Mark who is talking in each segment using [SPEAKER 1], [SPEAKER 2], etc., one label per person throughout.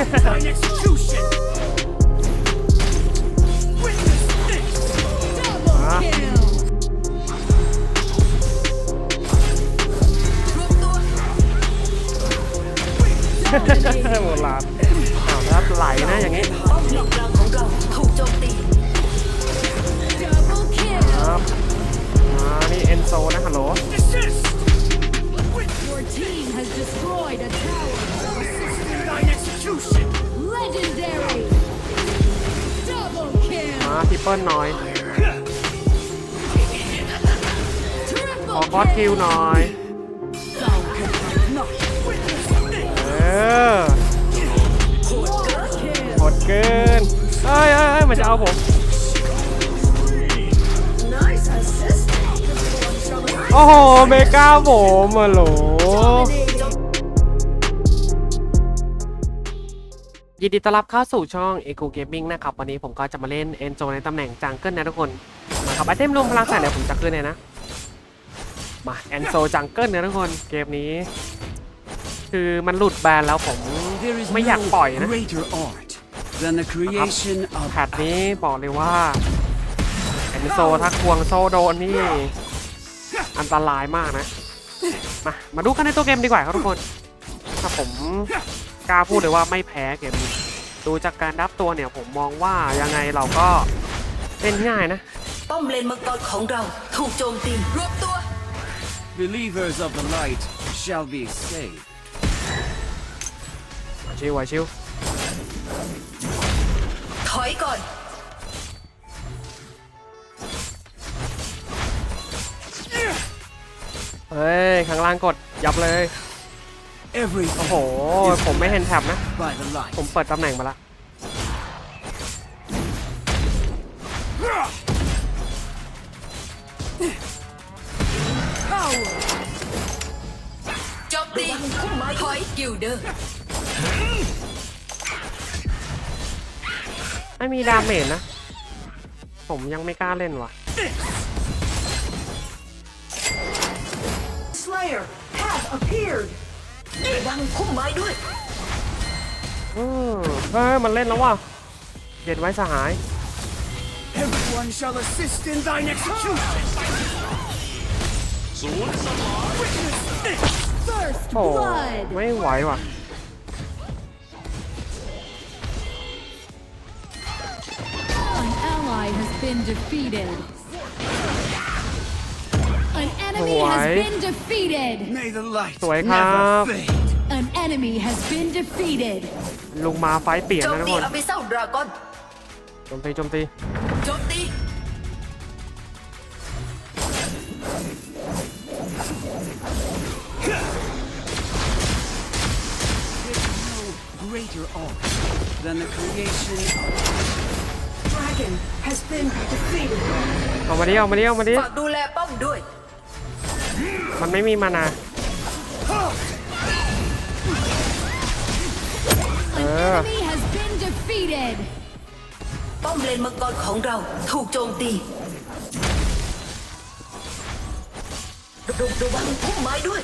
[SPEAKER 1] โบราณอ้าวแล้วไหลนะอย่างนี้
[SPEAKER 2] ป้อมเลนกลางของเราถูกโจมตี
[SPEAKER 3] Double kill.
[SPEAKER 1] ครับมานี่เอนโซนะฮัลโหล
[SPEAKER 3] Your team has destroyed a tower.
[SPEAKER 4] Thine execution.
[SPEAKER 3] Legendary. Double kill.
[SPEAKER 1] มาทิปเปิลหน่อยขอ
[SPEAKER 3] Triple
[SPEAKER 1] คอสคิวหน่อย เออ
[SPEAKER 3] kill.
[SPEAKER 1] หดเกินเอ้ยเอ้ยเอ้ยมันจะเอาผม
[SPEAKER 2] Nice assist
[SPEAKER 1] โอ้โห เมกาผมอะโหล ยินดีต้อนรับเข้าสู่ช่อง e c o Gaming นะครับ วันนี้ผมก็จะมาเล่นเอนโจในตำแหน่งจังเกิลนะทุกคน มาครับไอเทมรวมพลังใส่เดี๋ยวผมจะขึ้นเลยนะ มาเอนโซจังเกิลนะทุกคน เกมนี้ คือมันหลุดแบนแล้วผม
[SPEAKER 4] There is
[SPEAKER 1] ไม่อยากปล่อยนะ
[SPEAKER 4] greater art than the creation of
[SPEAKER 1] แพทนี้บอกเลยว่าเอนโซถ้าควงโซโดนนี่อันตรายมากนะ มา มาดูกันในตัวเกมดีกว่าครับทุกคน ถ้าผม กล้าพูดเลยว่าไม่แพ้เกมนี้ดูจากการดับตัวเนี่ยผมมองว่ายังไงเราก็เล่นง่ายนะ
[SPEAKER 2] ป้อมเลนมังกรของเราถูกโจมตีรวบตัว
[SPEAKER 4] believers of the light shall be saved.
[SPEAKER 1] ชิวไหวชิว
[SPEAKER 2] ถอยก่อน
[SPEAKER 1] เฮ้ยข้างล่างกดยับเลย
[SPEAKER 4] Everything
[SPEAKER 1] โอ้โห ผมไม่เห็นแท็บนะ
[SPEAKER 4] by the light.
[SPEAKER 1] ผมเปิดตำแหน่งมาละ
[SPEAKER 2] โจมตีถอยกิลเดอร์
[SPEAKER 1] ไม่มีดาเมจนะ ผมยังไม่กล้าเล่นว่ะ
[SPEAKER 2] Slayer have appeared ระวังพุ่มไม้ด้วย
[SPEAKER 1] อืมเฮ้ยมันเล่นแล้วว่ะเย็นไว้สหาย
[SPEAKER 4] Everyone shall assist in thine execution.
[SPEAKER 3] First
[SPEAKER 1] โอ้
[SPEAKER 3] blood.
[SPEAKER 1] ไม่ไหวว่ะ
[SPEAKER 3] An ally has been defeated. An enemy has
[SPEAKER 1] Why?
[SPEAKER 3] been defeated.
[SPEAKER 4] May the light
[SPEAKER 1] สวยครับ
[SPEAKER 4] never fade.
[SPEAKER 3] An enemy has been defeated.
[SPEAKER 1] ลุงมาไฟต์เปลี่ยน
[SPEAKER 2] โจม
[SPEAKER 1] นะทุก
[SPEAKER 2] ตี
[SPEAKER 1] คน
[SPEAKER 2] อภิเศร้าดราก้อน
[SPEAKER 1] โจมตีโจมตี
[SPEAKER 2] โจมตี
[SPEAKER 4] Greater art than the creation of
[SPEAKER 2] Dragon has been defeated
[SPEAKER 1] เอามาดิเอามาดิเอามาดิ
[SPEAKER 2] ฝากดูแลป้อมด้วย
[SPEAKER 1] มันไม่มีมานา
[SPEAKER 3] An
[SPEAKER 1] Ah.
[SPEAKER 3] enemy has been defeated.
[SPEAKER 2] ป้อมเลนมังกรของเราถูกโจมตีระระวังพุ่มไม้ด้วย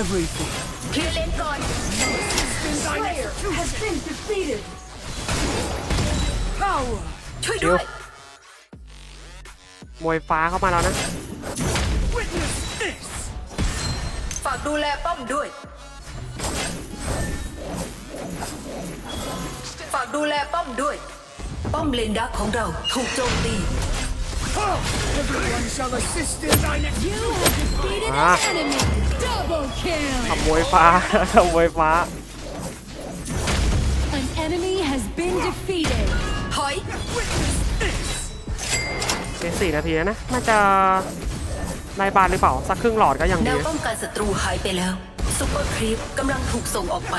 [SPEAKER 4] everything.
[SPEAKER 2] เคลียร์เลนก่อน
[SPEAKER 4] Slayer
[SPEAKER 2] has been defeated
[SPEAKER 4] power.
[SPEAKER 2] ช่วยด้วย
[SPEAKER 1] มวยฟ้าเข้ามาแล้วนะ
[SPEAKER 4] Witness this.
[SPEAKER 2] ฝากดูแลป้อมด้วย ฝากดูแลป้อมด้วย ป้อมเลนดักของเราถูกโจมตี
[SPEAKER 4] Everyone shall assist in thine
[SPEAKER 3] You have defeated
[SPEAKER 1] Ah.
[SPEAKER 3] an enemy. Double kill.
[SPEAKER 1] ขโมยฟ้า ขโมยฟ้า
[SPEAKER 3] An enemy has been defeated.
[SPEAKER 2] ถอย
[SPEAKER 1] เสียสี่นาทีแล้วนะน่าจะได้บานหรือเปล่า สักครึ่งหลอดก็ยัง
[SPEAKER 2] แน
[SPEAKER 1] ดี
[SPEAKER 2] ว
[SPEAKER 1] นะ
[SPEAKER 2] ป้องกันศัตรูหายไปแล้วซุปเปอร์ครีปกำลังถูกส่งออกไป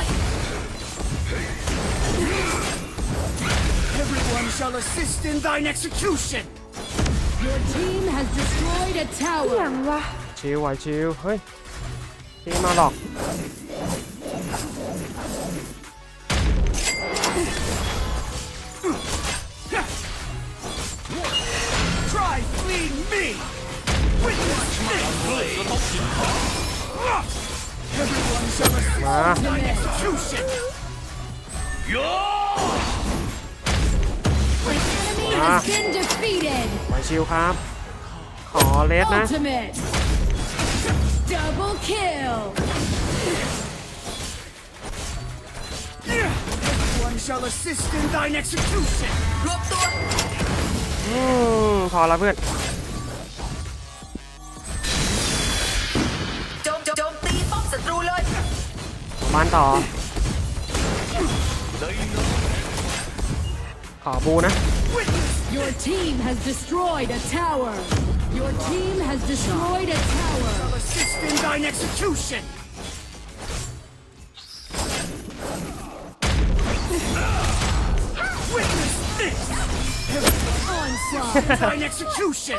[SPEAKER 4] Everyone shall assist in thine execution.
[SPEAKER 3] Your team has destroyed a tower.
[SPEAKER 1] ชิวไหวชิวเฮ้ยพี่มาหรอก มา
[SPEAKER 4] Execution!
[SPEAKER 3] Enemy
[SPEAKER 1] Ah.
[SPEAKER 3] has been defeated.
[SPEAKER 1] ไหวชิวครับ ขอเลสนะ
[SPEAKER 3] Ultimate. Double kill.
[SPEAKER 4] One shall assist in thine execution!
[SPEAKER 2] รวมตัว
[SPEAKER 1] อืมพอแล้วเพื่อน บ้านต่อ ขอบูนะ
[SPEAKER 3] Your team has destroyed a tower. Your team has destroyed a tower.
[SPEAKER 4] Assist in thine execution! Witness this!
[SPEAKER 3] Onslaught.
[SPEAKER 4] Thine execution!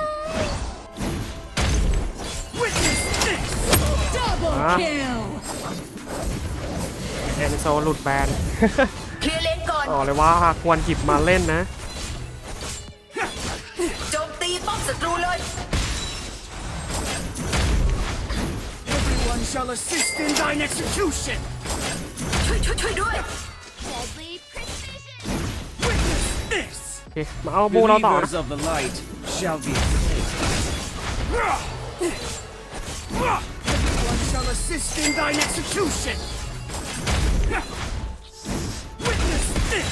[SPEAKER 4] Witness this!
[SPEAKER 3] Double
[SPEAKER 1] Ah.
[SPEAKER 3] kill.
[SPEAKER 1] เอ็นโซหลุดแบน
[SPEAKER 2] เคลียร์เลนก่อน
[SPEAKER 1] บอกเลยว่าควรหยิบมาเล่นนะ
[SPEAKER 2] โจมตีป้อมศัตรูเลย
[SPEAKER 4] Everyone shall assist in thine execution!
[SPEAKER 2] ช่วยช่วยช่วยด้วย
[SPEAKER 4] Witness this!
[SPEAKER 1] โอเคมาเอาบูเราต่อนะ
[SPEAKER 4] Believers of the light shall be Everyone shall assist in thine execution! Witness this!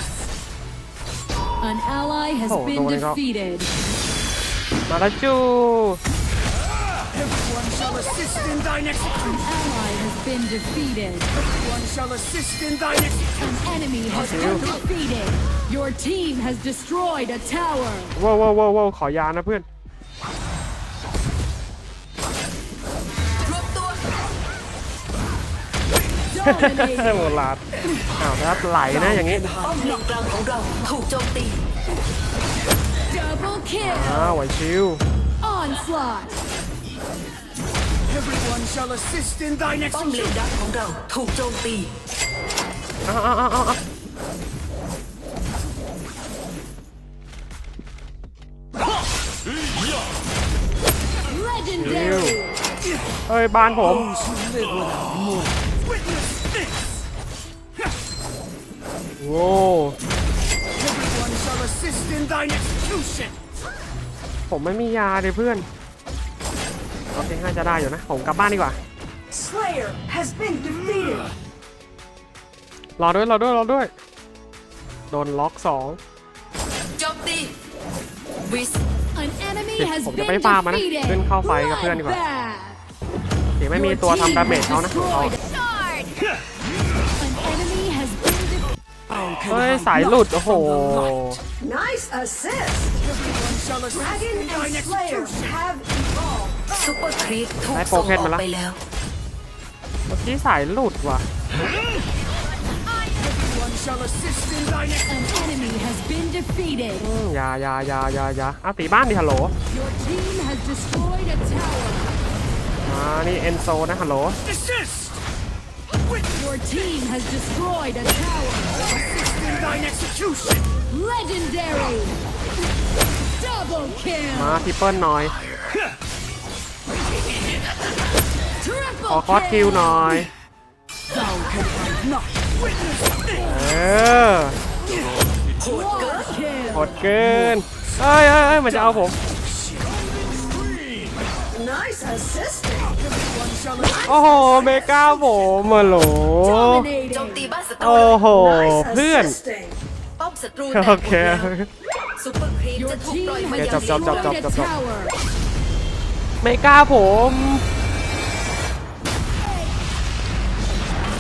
[SPEAKER 3] An ally has
[SPEAKER 1] Oh,
[SPEAKER 3] been
[SPEAKER 1] no, I got-
[SPEAKER 3] defeated.
[SPEAKER 1] มาแล้วจู
[SPEAKER 4] Everyone shall assist in thine execution!
[SPEAKER 3] Ally has been defeated.
[SPEAKER 4] Everyone shall assist in thine execution!
[SPEAKER 3] An enemy has been defeated. Your team has destroyed a tower.
[SPEAKER 1] ว้าวว้าวว้าวว้าวขอยานะเพื่อน โหลาดอ้าวครับไหลนะอย่างนี้
[SPEAKER 2] ป้อมเลนกลางของเราถูกโจมตี
[SPEAKER 3] Double kill.
[SPEAKER 1] อ้าวไหวชิว
[SPEAKER 3] Onslaught.
[SPEAKER 4] Everyone shall assist in thine
[SPEAKER 2] ป้อมเลน
[SPEAKER 4] execution!
[SPEAKER 2] ดักของเราถูกโจมตี
[SPEAKER 1] อ้าวอ้าวอ้าวอ้าว
[SPEAKER 3] Legendary.
[SPEAKER 1] เฮ้ยบ้านผม
[SPEAKER 4] Those who live without more.
[SPEAKER 1] โว้
[SPEAKER 4] Everyone shall assist in thine execution!
[SPEAKER 1] ผมไม่มียาเลยเพื่อนโอเคน่าจะได้อยู่นะ ผมกลับบ้านดีกว่า
[SPEAKER 2] Slayer has been defeated
[SPEAKER 1] รอด้วยรอด้วยรอด้วย โดนล็อกสอง
[SPEAKER 2] โจมตีวิส
[SPEAKER 3] An enemy
[SPEAKER 1] Okay,
[SPEAKER 3] has
[SPEAKER 1] ผมจะ
[SPEAKER 3] been
[SPEAKER 1] ไม่ฟาร์มมันนะ
[SPEAKER 3] defeated.
[SPEAKER 1] ขึ้นเข้าไฟกับเพื่อนดีกว่า
[SPEAKER 3] Bloodbath.
[SPEAKER 1] โอเคไม่มี
[SPEAKER 3] Your
[SPEAKER 1] ตัวทำ
[SPEAKER 3] team
[SPEAKER 1] ดาเมจ
[SPEAKER 3] has
[SPEAKER 1] เขานะเอา เฮ้ย สายหลุด โอ้โห
[SPEAKER 5] Nice assist!
[SPEAKER 4] Everyone shall assist
[SPEAKER 5] Dragon
[SPEAKER 4] in thine
[SPEAKER 5] and Slayer
[SPEAKER 4] execution!
[SPEAKER 5] have evolved.
[SPEAKER 2] ซุปเปอร์ครีปถูก
[SPEAKER 1] ได้
[SPEAKER 2] ส่ง
[SPEAKER 1] โปรเพ
[SPEAKER 2] อ
[SPEAKER 1] ชร
[SPEAKER 2] อก
[SPEAKER 1] มาละ
[SPEAKER 2] ไปแล้ว
[SPEAKER 1] เมื่อกี้สายหลุดว่ะ
[SPEAKER 4] Everyone shall assist in thine execution!
[SPEAKER 3] An enemy has been defeated.
[SPEAKER 1] อืมอยาอยาอยาอยาอยาเอาตีบ้านดิฮัลโหล
[SPEAKER 3] Your team has destroyed a tower.
[SPEAKER 1] มานี่เอนโซนะฮัลโหล
[SPEAKER 4] Desist!
[SPEAKER 3] Your team has destroyed a tower.
[SPEAKER 4] Assist in thine execution!
[SPEAKER 3] Legendary. Double
[SPEAKER 1] มา
[SPEAKER 3] kill.
[SPEAKER 1] ทริปเปิลหน่อย
[SPEAKER 3] Triple
[SPEAKER 1] ขอคอสคิวหน่อยเออ
[SPEAKER 3] Quad kill.
[SPEAKER 1] หดเกินเอ้ยเอ้ยเอ้ยมันจะเอาผม โอ้โห เมกาผมมาโหล
[SPEAKER 2] โจม
[SPEAKER 3] Dominating.
[SPEAKER 2] ตีบ้านศัตรู
[SPEAKER 1] โอ้โห
[SPEAKER 5] Nice
[SPEAKER 1] เพื่อน
[SPEAKER 5] assisting.
[SPEAKER 2] ป้อมศัตรูแตกหม
[SPEAKER 1] โอ
[SPEAKER 2] ด
[SPEAKER 1] เค
[SPEAKER 2] แล้วซุปเปอร์ครีป
[SPEAKER 3] Your
[SPEAKER 2] จะถูก
[SPEAKER 3] team
[SPEAKER 2] ปล่อยมา
[SPEAKER 3] has
[SPEAKER 2] ยัง
[SPEAKER 1] จบจบจบ
[SPEAKER 3] destroyed a
[SPEAKER 1] จบจบ
[SPEAKER 3] tower.
[SPEAKER 1] เมกาผม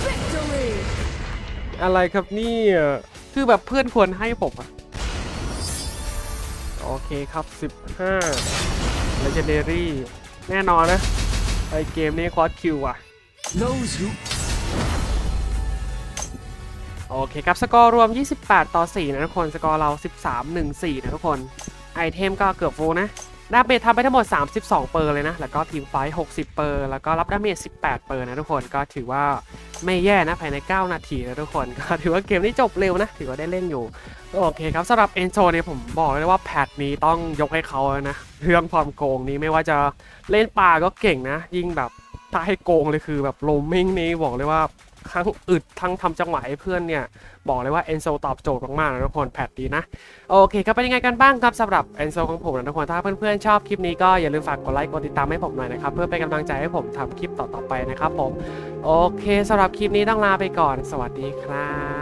[SPEAKER 3] Victory.
[SPEAKER 1] อะไรครับเนี่ยคือแบบเพื่อนควรให้ผมอะโอเคครับ 15 Legendary แน่นอนนะไอเกมนี้คอร์สคิวอะ
[SPEAKER 4] Those who
[SPEAKER 1] โอเคครับ สกอร์รวม 28 ต่อ 4 นะทุกคน สกอร์เรา 13 1 4 นะทุกคน ไอเทมก็เกือบฟูลนะ ดาเมจทำไปทั้งหมด 32 เปอร์เลยนะ แล้วก็ทีมไฟท์60 เปอร์ แล้วก็รับดาเมจ 18 เปอร์นะทุกคน ก็ถือว่าไม่แย่นะภายใน 9 นาทีนะทุกคน ก็ถือว่าเกมนี้จบเร็วนะ ถือว่าได้เล่นอยู่ โอเคครับสำหรับเอนโซเนี่ยผมบอกเลยว่าแพทนี้ต้องยกให้เขานะ เรื่องความโกงนี้ไม่ว่าจะเล่นป่าก็เก่งนะ ยิ่งแบบถ้าให้โกงเลยคือแบบโรมมิ่งนี้บอกเลยว่า ทั้งอึดทั้งทำจังหวะให้เพื่อนเนี่ยบอกเลยว่าเอนโซตอบโจทย์มากๆนะทุกคนแพทดีนะโอเคก็เป็นยังไงกันบ้างครับสำหรับเอนโซของผมนะทุกคนถ้าเพื่อนๆชอบคลิปนี้ก็อย่าลืมฝากกดไลค์กดติดตามให้ผมหน่อยนะครับเพื่อเป็นกำลังใจให้ผมทำคลิปต่อๆไปนะครับผมโอเคสำหรับคลิปนี้ต้องลาไปก่อน สวัสดีครับ